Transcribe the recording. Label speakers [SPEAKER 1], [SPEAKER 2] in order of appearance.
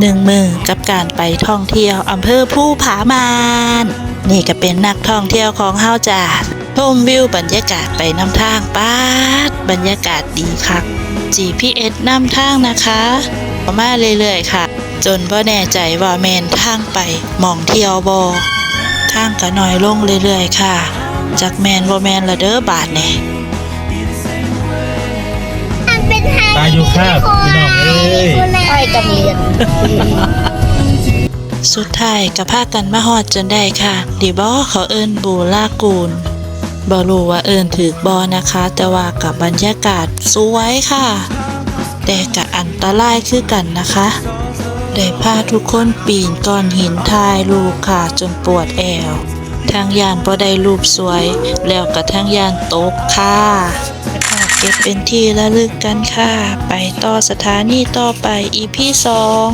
[SPEAKER 1] หนึ่งมือกับการไปท่องเที่ยวอำเภอผู้ผามาน นี่ก็เป็นนักท่องเที่ยวของเฮาจ้าชมวิวบรรยากาศไปน้ำทางป้าดบรรยากาศดีคัก GPS นำทางนะคะมาเรื่อยๆค่ะ จนบ่แน่ใจว่าแมนทางไปมองเที่ยวบอทางก็น้อยลงเรื่อยๆ ค่ะจากแมนบ่าแมนละเด้อบาทเนี่ย
[SPEAKER 2] เป็นไฮ
[SPEAKER 3] ตาอยู่ข้าวน้องเอ้ย
[SPEAKER 2] ไฮกำเรียน
[SPEAKER 1] สุดท้ายก็พากันมาฮอดจนได้ค่ะดีบอเขาเอิ้นบูลากูลบอรู้ว่าเอิ้นถือบอนะคะ แต่ว่ากับบรรยากาศสวยค่ะ แต่กับอันตรายคือกันนะคะได้พาทุกคนปีนก้อนหินทายลูกค่ะจนปวดแอวทางยานพอได้รูปสวย แล้วกับทางยานตกค่ะ ก็บเป็นที่ระลึกกันค่ะ ไปต่อสถานีต่อไปอีพีสอง